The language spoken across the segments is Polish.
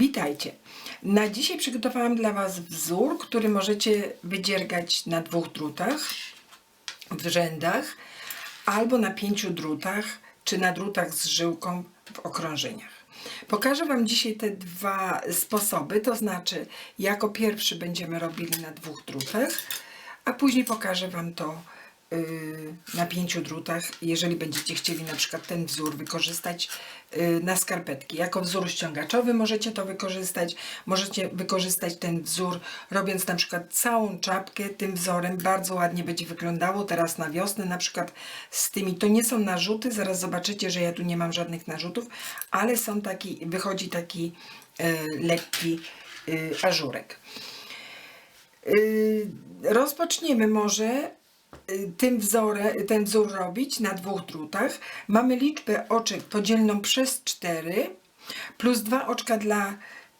Słuchajcie, na dzisiaj przygotowałam dla Was wzór, który możecie wydziergać na dwóch drutach w rzędach albo na pięciu drutach, czy na drutach z żyłką w okrążeniach. Pokażę Wam dzisiaj te dwa sposoby, to znaczy jako pierwszy będziemy robili na dwóch drutach, a później pokażę Wam to na pięciu drutach, jeżeli będziecie chcieli na przykład ten wzór wykorzystać yy, na skarpetki. Jako wzór ściągaczowy możecie to wykorzystać, możecie wykorzystać ten wzór robiąc na przykład całą czapkę tym wzorem, bardzo ładnie będzie wyglądało teraz na wiosnę na przykład z tymi, to nie są narzuty, zaraz zobaczycie, że ja tu nie mam żadnych narzutów, ale są taki, wychodzi taki yy, lekki ażurek. Rozpoczniemy może y, tym wzorem, ten wzór robić na dwóch drutach. Mamy liczbę oczek podzielną przez 4 plus dwa oczka dla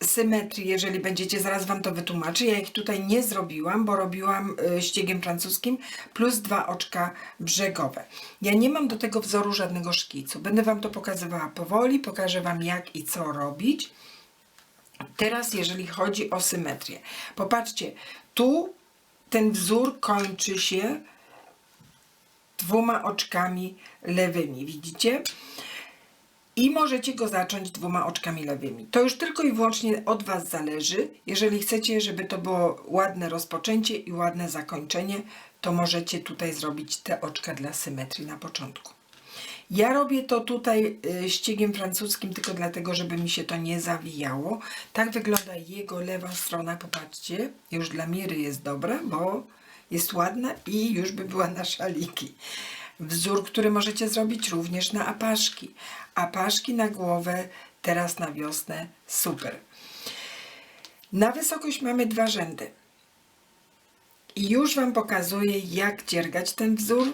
symetrii, jeżeli będziecie, zaraz Wam to wytłumaczę. Ja ich tutaj nie zrobiłam, bo robiłam y, ściegiem francuskim plus dwa oczka brzegowe. Ja nie mam do tego wzoru żadnego szkicu. Będę Wam to pokazywała powoli, pokażę Wam jak i co robić. Teraz, jeżeli chodzi o symetrię. Popatrzcie, tu ten wzór kończy się dwoma oczkami lewymi, widzicie? I możecie go zacząć dwoma oczkami lewymi. To już tylko i wyłącznie od Was zależy. Jeżeli chcecie, żeby to było ładne rozpoczęcie i ładne zakończenie, to możecie tutaj zrobić te oczka dla symetrii na początku. Ja robię to tutaj y, ściegiem francuskim tylko dlatego, żeby mi się to nie zawijało. Tak wygląda jego lewa strona, popatrzcie. Już dla Miry jest dobra, bo jest ładna i już by była na szaliki. Wzór, który możecie zrobić również na apaszki. Apaszki na głowę, teraz na wiosnę, super. Na wysokość mamy dwa rzędy. I już Wam pokazuję, jak dziergać ten wzór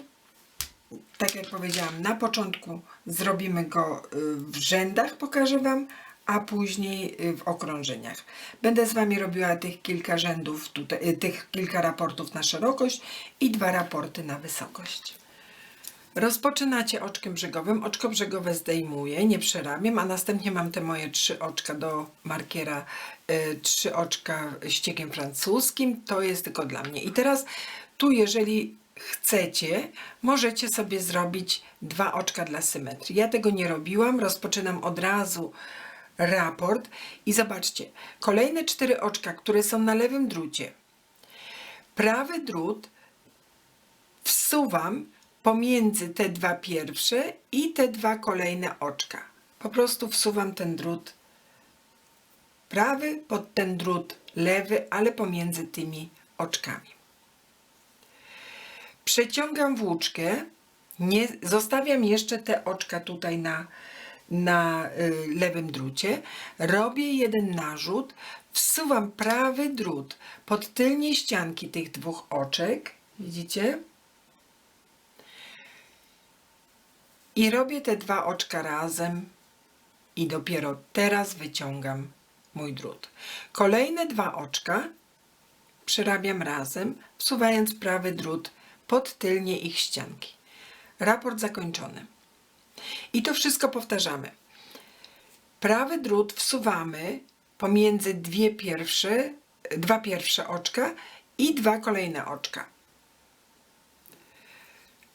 tak jak powiedziałam, na początku zrobimy go y, w rzędach, pokażę Wam, a później y, w okrążeniach. Będę z Wami robiła tych kilka rzędów, tutaj, y, tych kilka raportów na szerokość i dwa raporty na wysokość. Rozpoczynacie oczkiem brzegowym. Oczko brzegowe zdejmuję, nie przerabiam, a następnie mam te moje trzy oczka do markiera, y, trzy oczka ściegiem francuskim. To jest tylko dla mnie. I teraz tu, jeżeli chcecie, możecie sobie zrobić dwa oczka dla symetrii. Ja tego nie robiłam, rozpoczynam od razu raport i zobaczcie, kolejne cztery oczka, które są na lewym drucie. Prawy drut wsuwam pomiędzy te dwa pierwsze i te dwa kolejne oczka. Po prostu wsuwam ten drut prawy pod ten drut lewy, ale pomiędzy tymi oczkami. Przeciągam włóczkę, nie, zostawiam jeszcze te oczka tutaj na, na y, lewym drucie, robię jeden narzut, wsuwam prawy drut pod tylnie ścianki tych dwóch oczek, widzicie? I robię te dwa oczka razem i dopiero teraz wyciągam mój drut. Kolejne dwa oczka przerabiam razem, wsuwając prawy drut pod tylnie ich ścianki. Raport zakończony. I to wszystko powtarzamy. Prawy drut wsuwamy pomiędzy dwie pierwsze, dwa pierwsze oczka i dwa kolejne oczka.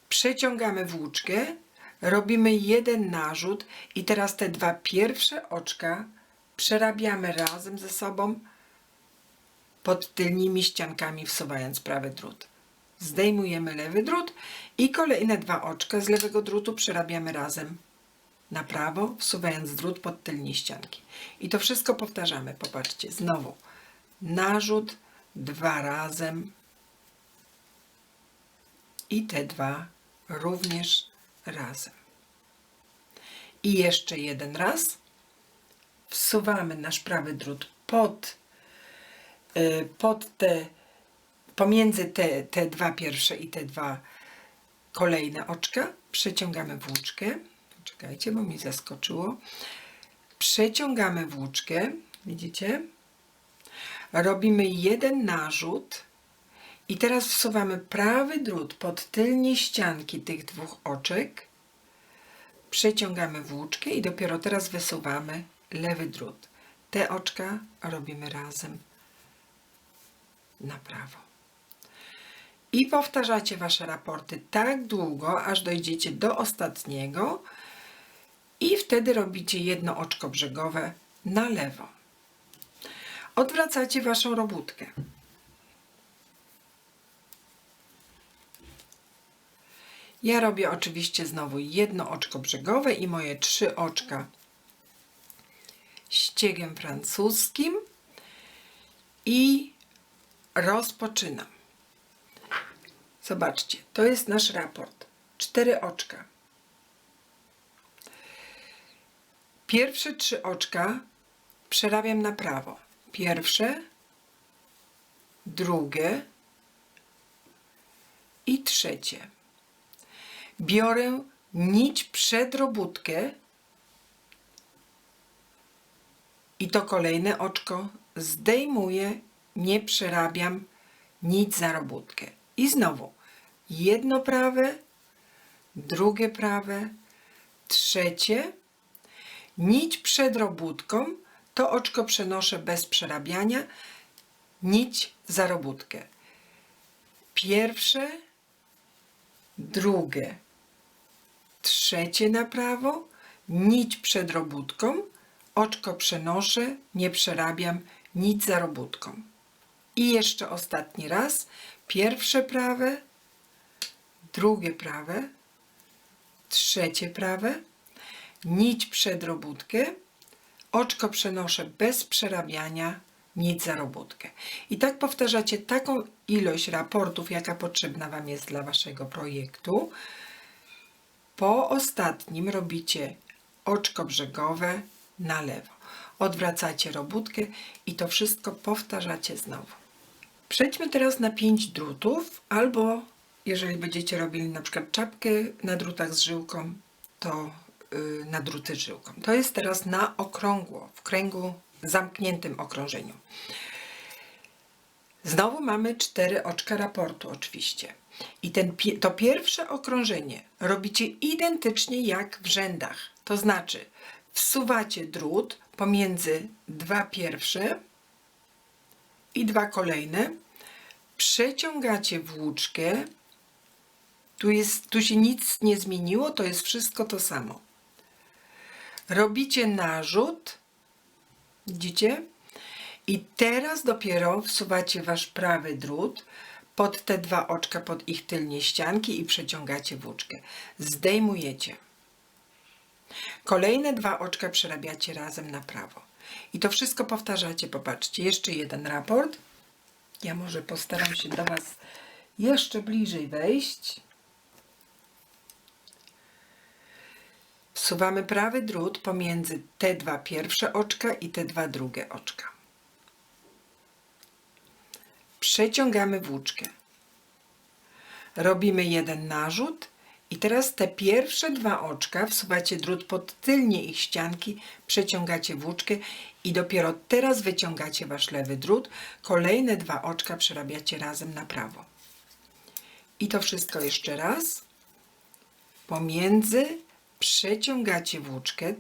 Przeciągamy włóczkę, robimy jeden narzut i teraz te dwa pierwsze oczka przerabiamy razem ze sobą pod tylnymi ściankami wsuwając prawy drut zdejmujemy lewy drut i kolejne dwa oczka z lewego drutu przerabiamy razem na prawo, wsuwając drut pod tylnie ścianki. I to wszystko powtarzamy. Popatrzcie, znowu narzut dwa razem i te dwa również razem. I jeszcze jeden raz wsuwamy nasz prawy drut pod, y, pod te pomiędzy te, te dwa pierwsze i te dwa kolejne oczka przeciągamy włóczkę. Czekajcie, bo mi zaskoczyło. Przeciągamy włóczkę, widzicie? Robimy jeden narzut i teraz wsuwamy prawy drut pod tylnie ścianki tych dwóch oczek. Przeciągamy włóczkę i dopiero teraz wysuwamy lewy drut. te oczka robimy razem na prawo. I powtarzacie Wasze raporty tak długo, aż dojdziecie do ostatniego i wtedy robicie jedno oczko brzegowe na lewo. Odwracacie Waszą robótkę. Ja robię oczywiście znowu jedno oczko brzegowe i moje trzy oczka ściegiem francuskim i rozpoczynam. Zobaczcie, to jest nasz raport. Cztery oczka. Pierwsze trzy oczka przerabiam na prawo. Pierwsze, drugie i trzecie. Biorę nić przed robótkę i to kolejne oczko zdejmuję, nie przerabiam nic za robótkę. I znowu jedno prawe, drugie prawe, trzecie. Nić przed robótką, to oczko przenoszę bez przerabiania, nić za robótkę. Pierwsze, drugie, trzecie na prawo, nić przed robótką, oczko przenoszę, nie przerabiam, nic za robótką. I jeszcze ostatni raz, pierwsze prawe, drugie prawe, trzecie prawe, nić przed robótkę, oczko przenoszę bez przerabiania, nic za robótkę. I tak powtarzacie taką ilość raportów, jaka potrzebna Wam jest dla Waszego projektu. Po ostatnim robicie oczko brzegowe na lewo. Odwracacie robótkę i to wszystko powtarzacie znowu. Przejdźmy teraz na pięć drutów, albo jeżeli będziecie robili na przykład czapkę na drutach z żyłką, to yy, na druty żyłką. To jest teraz na okrągło, w kręgu zamkniętym okrążeniu. Znowu mamy cztery oczka raportu oczywiście. I ten, to pierwsze okrążenie robicie identycznie jak w rzędach. To znaczy wsuwacie drut pomiędzy dwa pierwsze i dwa kolejne, przeciągacie włóczkę, tu, jest, tu się nic nie zmieniło, to jest wszystko to samo. Robicie narzut, widzicie? I teraz dopiero wsuwacie wasz prawy drut pod te dwa oczka, pod ich tylnie ścianki i przeciągacie włóczkę. Zdejmujecie. Kolejne dwa oczka przerabiacie razem na prawo. I to wszystko powtarzacie. Popatrzcie, jeszcze jeden raport. Ja może postaram się do Was jeszcze bliżej wejść. Wsuwamy prawy drut pomiędzy te dwa pierwsze oczka i te dwa drugie oczka. Przeciągamy włóczkę. Robimy jeden narzut i teraz te pierwsze dwa oczka wsuwacie drut pod tylnie ich ścianki, przeciągacie włóczkę i dopiero teraz wyciągacie wasz lewy drut. Kolejne dwa oczka przerabiacie razem na prawo. I to wszystko jeszcze raz. Pomiędzy przeciągacie włóczkę.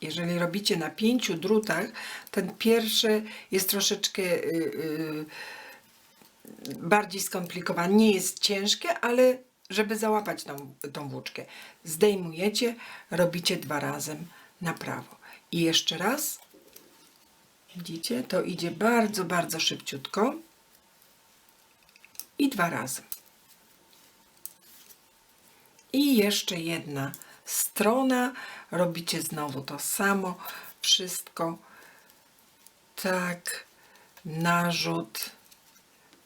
Jeżeli robicie na pięciu drutach, ten pierwszy jest troszeczkę yy, yy, bardziej skomplikowane. Nie jest ciężkie, ale żeby załapać tą, tą włóczkę, zdejmujecie, robicie dwa razem na prawo. I jeszcze raz. Widzicie? To idzie bardzo, bardzo szybciutko. I dwa razy. I jeszcze jedna strona. Robicie znowu to samo. Wszystko. Tak. Narzut.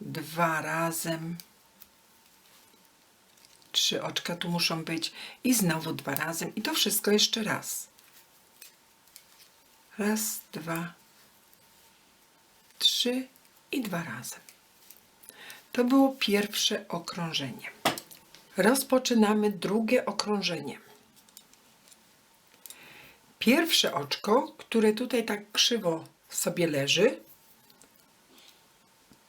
Dwa razem. Trzy oczka tu muszą być. I znowu dwa razem. I to wszystko jeszcze raz. Raz, dwa, trzy i dwa razem. To było pierwsze okrążenie. Rozpoczynamy drugie okrążenie. Pierwsze oczko, które tutaj tak krzywo sobie leży,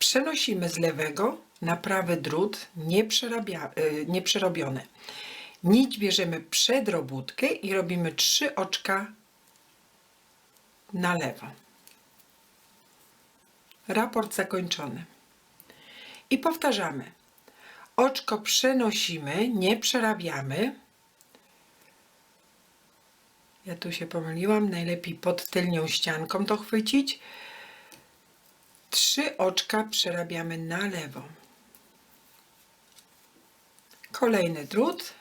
przenosimy z lewego na prawy drut y, nieprzerobione. Nić bierzemy przed robótkę i robimy trzy oczka na lewo. Raport zakończony. I powtarzamy. Oczko przenosimy, nie przerabiamy. Ja tu się pomyliłam, najlepiej pod tylnią ścianką to chwycić. Trzy oczka przerabiamy na lewo. Kolejny drut.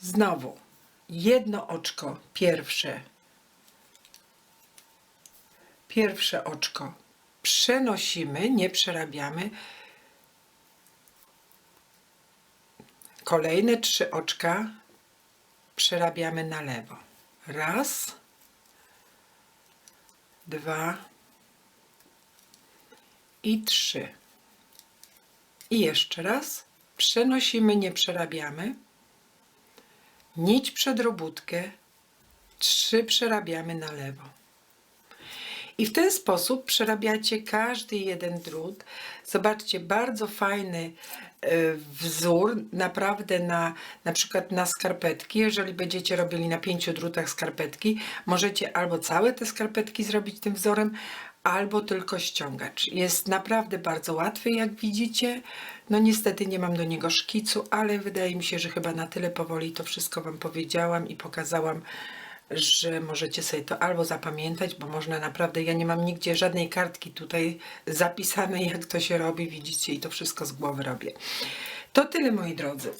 Znowu jedno oczko pierwsze. Pierwsze oczko przenosimy, nie przerabiamy. Kolejne trzy oczka przerabiamy na lewo. Raz, dwa i trzy. I jeszcze raz. Przenosimy, nie przerabiamy. Nić przed robótkę. Trzy przerabiamy na lewo. I w ten sposób przerabiacie każdy jeden drut. Zobaczcie, bardzo fajny e, wzór, naprawdę na, na przykład na skarpetki. Jeżeli będziecie robili na pięciu drutach skarpetki, możecie albo całe te skarpetki zrobić tym wzorem, albo tylko ściągacz. Jest naprawdę bardzo łatwy, jak widzicie. No niestety nie mam do niego szkicu, ale wydaje mi się, że chyba na tyle powoli to wszystko Wam powiedziałam i pokazałam, że możecie sobie to albo zapamiętać, bo można naprawdę, ja nie mam nigdzie żadnej kartki tutaj zapisanej, jak to się robi, widzicie, i to wszystko z głowy robię. To tyle, moi drodzy.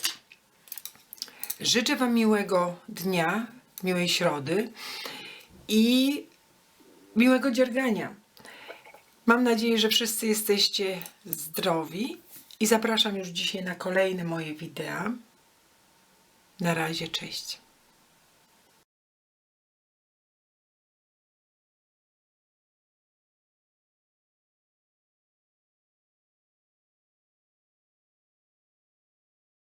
Życzę Wam miłego dnia, miłej środy i miłego dziergania. Mam nadzieję, że wszyscy jesteście zdrowi i zapraszam już dzisiaj na kolejne moje wideo. Na razie, cześć.